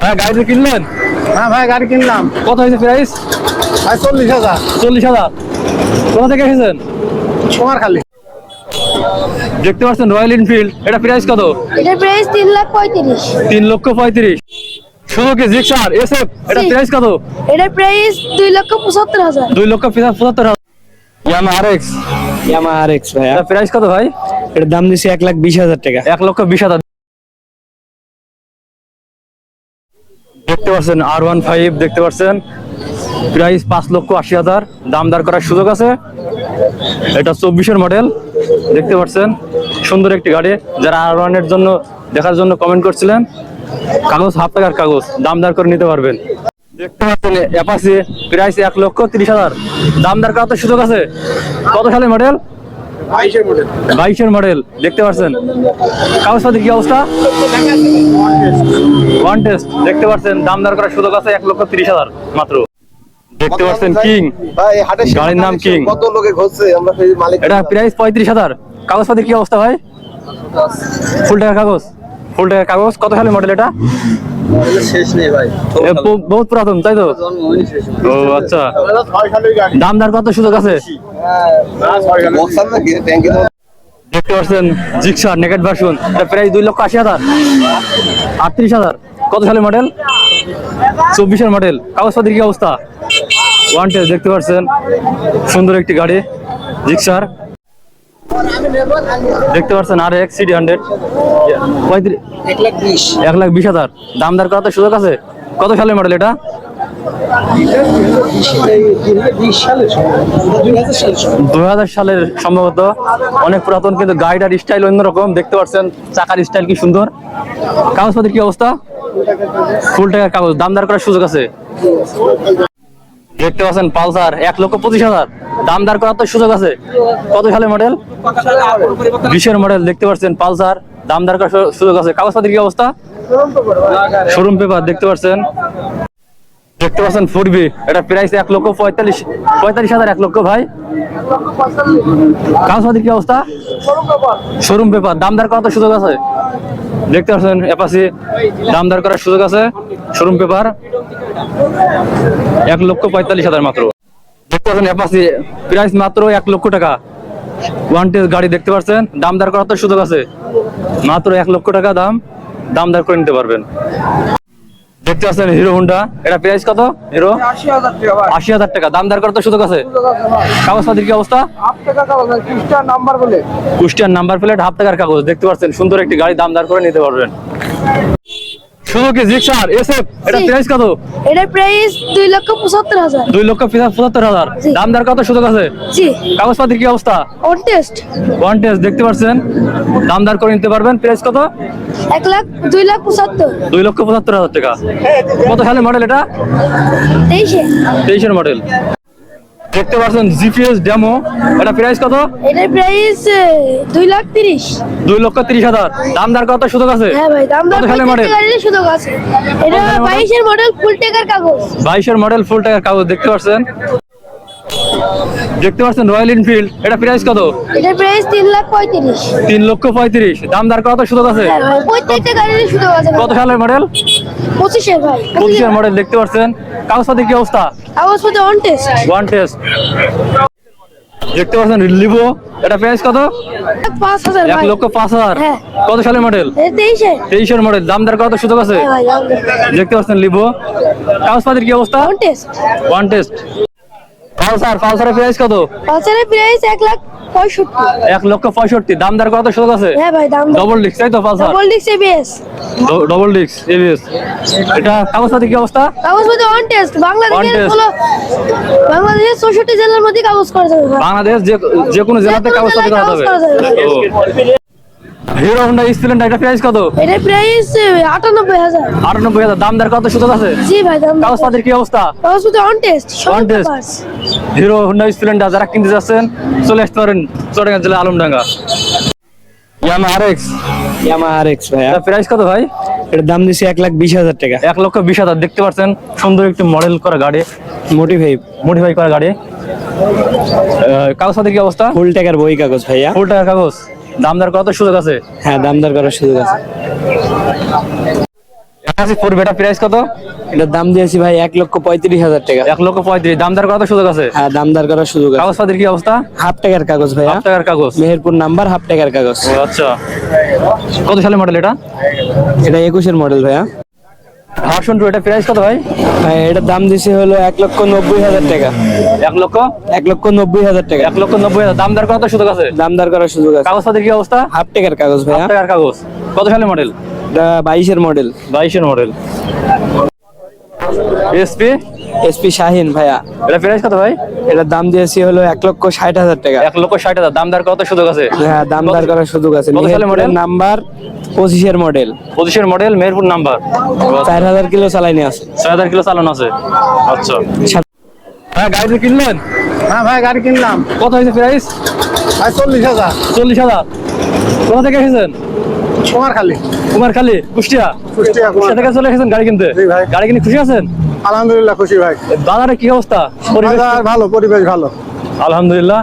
হ্যাঁ গাড়িটা কিনলেন? হ্যাঁ ভাই গাড়ি কিনলাম। কত হয়েছে প্রাইস ভাই চল্লিশ হাজার। চল্লিশ হাজার। কোথা থেকে এসেছেন? তোমার খালি দেখতে পাচ্ছেন রয়্যাল এনফিল্ড এটা প্রাইস কত? এটার প্রাইস তিন লাখ পঁয়ত্রিশ। তিন লক্ষ পঁয়ত্রিশ। সুজুকি জিক্সার এসএফ এটা প্রাইস কত? এটার প্রাইস দুই লক্ষ পঁচাত্তর হাজার। দুই লক্ষ পঁচা- পঁচাত্তর হাজার। ইয়ামা R X Yamaha R x ভাইয়া। এটা প্রাইস কত ভাই? এটার দাম দিচ্ছে এক লাখ বিশ হাজার টাকা। এক লক্ষ বিশ হাজার। দেখতে পাচ্ছেন আর ওয়ান ফাইভ দেখতে পাচ্ছেন। প্রাইস পাঁচ লক্ষ আশি হাজার। দাম দার করার সুযোগ আছে। এটা চব্বিশের মডেল দেখতে পাচ্ছেন। সুন্দর একটি গাড়ি। যারা আর ওয়ানের জন্য, দেখার জন্য কমেন্ট করছিলেন, কাগজ, হাফ টাকার কাগজ, দাম দার করে নিতে পারবেন। দেখতে পাচ্ছেন অ্যাপাসি প্রাইস এক লক্ষ তিরিশ হাজার। দাম দার করার তো সুযোগ আছে। কত সালে মডেল বাইশের মডেল। দেখতে পাচ্ছেন কাগজপাতির কি অবস্থা? ওয়ান টেস্ট দেখতে পাচ্ছেন দাম দর করার সুযোগ আছে এক লক্ষ তিরিশ হাজার মাত্র। দেখতে পাচ্ছেন কিং গাড়ির নাম King। কত লোকে ঘষছে আমরা মালিক এটা প্রাইস পঁয়ত্রিশ হাজার। কাগজ কাগজপাতির কি অবস্থা ভাই? ফুল টাকার কাগজ? ফুল টাকার কাগজ? কত সালের মডেল এটা? শেষ নেই ভাই। বহুত পুরাতন তাই তো? ও আচ্ছা। দাম দর কত সুযোগ আছে? দেখতে পাচ্ছেন জিক্সার নেকেট ভার্সন। এটা প্রাইস দুই লক্ষ আশি হাজার। আটত্রিশ হাজার। কত সালের মডেল? চব্বিশের মডেল। কাগজপাতির কি অবস্থা? ওয়ান টেস্ট দেখতে পাচ্ছেন। সুন্দর একটি গাড়ি জিক্সার। দেখতে পাচ্ছেন আর এক্স সিডি হান্ড্রেড পঁয়ত্রিশ এক লাখ বিশ এক হাজার। দাম দর করার সুযোগ আছে? কত সালের মডেল এটা? দুই হাজার সালে সালের সম্ভবত। অনেক পুরাতন, কিন্তু গাড়িটার স্টাইল অন্যরকম। দেখতে পাচ্ছেন, চাকার স্টাইল কি সুন্দর। কাগজপাতির কি অবস্থা? ফুল টাকার কাগজ। দাম দর করার সুযোগ আছে? দেখতে পাচ্ছেন পালসার এক লক্ষ পঁচিশ হাজার। দাম দাঁড় করার তো সুযোগ আছে। কত সালের মডেল বিশের মডেল দেখতে পাচ্ছেন পালসার দাম দাঁড় করার সুযোগ আছে। কাগজপাতির কি অবস্থা? শোরুম পেপার দেখতে পাচ্ছেন। দেখতে পাচ্ছেন ফুটবি এটা প্রাইস এক লক্ষ পঁয়তাল্লিশ পঁয়তাল্লিশ হাজার এক লক্ষ ভাই। কাগজপাতির কি অবস্থা? শোরুম পেপার দামদার করার তো সুযোগ আছে। দেখতে পাচ্ছেন অ্যাপাসি দামদার করার সুযোগ আছে, শোরুম পেপার। এক লক্ষ পঁয়তাল্লিশ হাজার মাত্র। দেখতে পাচ্ছেন অ্যাপাসি প্রাইস মাত্র এক লক্ষ টাকা। ওয়ান টেস গাড়ি দেখতে পাচ্ছেন দামদার করার তো সুযোগ আছে। মাত্র এক লক্ষ টাকা দাম দামদার করে নিতে পারবেন। দেখতে পাচ্ছেন হিরো হোন্ডা। এটা প্রাইস কত? হিরো? আশি হাজার টাকা দাম দর করার তো সুযোগ আছে। কাগজপাতির কি অবস্থা? কাগজ কুষ্টিয়ার নাম্বার প্লেট হাফ টাকার কাগজ। দেখতে পাচ্ছেন সুন্দর একটি গাড়ি দাম দর করে নিতে পারবেন। সুজুকি জিক্সার এসএফ এটা প্রাইস কত? এটার প্রাইস দুই লক্ষ পঁচাত্তর হাজার। দুই লক্ষ পঁচা- পঁচাত্তর হাজার। দাম দর কত সুযোগ আছে? জি। কাগজপাতির কি অবস্থা? অন টেস্ট ওয়ান টেস্ট দেখতে পাচ্ছেন দাম দর করে নিতে পারবেন প্রাইস কত? লাখ লাখ পঁচাত্তর। দুই লক্ষ পঁচাত্তর হাজার টাকা। কত সালের মডেল এটা? তেইশে। তেইশের মডেল দেখতে পাচ্ছেন জিপিএস ডেমো। এটা প্রাইস কত? এটার প্রাইস দুই লাখ তিরিশ। দুই লক্ষ তিরিশ হাজার। দাম দর কত? সুযোগ আছে? হ্যাঁ ভাই দাম দর গাড়ির সুযোগ আছে। এটা? বাইশের মডেল ফুল টেকার কাগজ। বাইশের মডেল ফুল টাকার কাগজ দেখতে পাচ্ছেন? দেখতে পাচ্ছেন রয়্যাল এনফিল্ড এটা প্রাইস কত? এটার প্রাইস তিন লাখ পঁয়ত্রিশ। তিন লক্ষ পঁয়ত্রিশ। দাম দর কত? সুযোগ আছে? হ্যাঁ প্রত্যেকটা গাড়ির সুযোগ আছে কত সালের মডেল পঁচিশের ভাই। পঁচিশের মডেল দেখতে পাচ্ছেন। কাগজপাতি কি অবস্থা? কাগজপত্র অন টেস্ট ওয়ান টেস্ট দেখতে পাচ্ছেন লিভো এটা প্রাইস কত? এক লক্ষ পাঁচ হাজার। হ্যাঁ। কত সালের মডেল এটা তেইশে। তেইশের মডেল দাম দর কত? সুযোগ আছে? হ্যাঁ দেখতে পাচ্ছেন লিভো কাগজপাতির কি অবস্থা? ওয়ান টেস্ট পালসার পালসারের প্রাইস কত? পাঁচের প্রাইস এক লাখ পঁয়ষট্টি। এক লক্ষ পঁয়ষট্টি। দাম দর কত সুযোগ আছে? হ্যাঁ ভাই দাম ডবল ডিস্ক তাই তো পালসার? ডবল ডিক্স এবিএস ডবল ডিস্ক এবিএস এটা কাগজপাতি কি অবস্থা? অন টেস্ট বাংলাদেশের হলো বাংলাদেশের জেলার মধ্যে কাগজ করা যাবে বাংলাদেশ যে যে কোনো জেলাতে কাগজপাতি করা যাবে। হিরো হোন্ডা স্প্লেন্ডার এটা প্রাইস কত? এটার প্রাইস আটানব্বই হাজার। আটানব্বই হাজার। দাম দর কত সুযোগ আছে? জি ভাই দাম। কাগজপাতির কি অবস্থা? কাগজপত্র on test On test। Hero Honda Splendor যারা কিনতে যাচ্ছেন চলে আসতে পারেন চট্টগ্রাম জেলা Alamdanga. Yamaha R X Yamaha R X এটা প্রাইস কত ভাই? এটার দাম দিচ্ছে এক লাখ বিশ হাজার টাকা। এক লক্ষ বিশ হাজার দেখতে পাচ্ছেন সুন্দর একটি মডেল করা গাড়ি। মোটিভাই মডিফাই করা গাড়ি। কাগজপাতির কি অবস্থা? ফুল টাকার বই কাগজ ভাইয়া। ফুল টাকার কাগজ। দাম দর কত সুযোগ আছে। হ্যাঁ দাম দর করার সুযোগ আছে। ফোর বেটা প্রাইস কত? এটার দাম দিয়েছি ভাই এক লক্ষ পঁয়ত্রিশ হাজার টাকা। এক লক্ষ পঁয়ত্রিশ। দাম দর করা সুযোগ আছে? হ্যাঁ দামদার করার সুযোগ আছে। কাগজপাতির কি অবস্থা? হাফ টাকার কাগজ ভাইয়া। হাফ টাকার কাগজ। মেহেরপুর নাম্বার হাফ টাকার কাগজ। আচ্ছা। কত সালের মডেল এটা? এটা একুশের মডেল ভাইয়া। ভার্সন টু এটা প্রাইস কত ভাই? ভাই এটার দাম দিয়েছি হলো এক লক্ষ নব্বই হাজার টাকা। এক লক্ষ? এক লক্ষ নব্বই হাজার টাকা। এক লক্ষ নব্বই হাজার। দাম দর করা তো সুযোগ আছে। দামদার করার সুযোগ আছে। কাগজপাতির কি অবস্থা? হাফ টাকার কাগজ হাফ ভাইয়া টাকার কাগজ। কত সালের মডেল এটা বাইশের মডেল। বাইশের মডেল। এসপি? এসপি শাহিন ভাইয়া। এটা প্রাইস কত ভাই? এটার দাম দিয়েছি হলো এক লক্ষ ষাট হাজার টাকা। এক লক্ষ ষাট হাজার। দাম দর করা সুযোগ আছে? হ্যাঁ দামদার করার সুযোগ আছে। কত model? নাম্বার পঁচিশের মডেল পঁচিশের মডেল মেহেরপুর নাম্বার। চার হাজার কিলো চালাইনি আছে। ছয় হাজার কিলো চালানো আছে। আচ্ছা। হ্যাঁ গাড়ি কিনলেন? হ্যাঁ ভাই গাড়ি কিনলাম। কত হয়েছে প্রাইস ভাই চল্লিশ হাজার। চল্লিশ হাজার। কোথা থেকে এসেছেন? কুমারখালী। কুষ্টিয়া। কুষ্টিয়া কুষ্টিয়া থেকে চলে এসেছেন গাড়ি কিনতে? ভাই। গাড়ি কিনে খুশি আছেন? আলহামদুলিল্লাহ খুশি ভাই। বাজারে কি অবস্থা? পরিবেশ ভালো পরিবেশ ভালো। আলহামদুলিল্লাহ।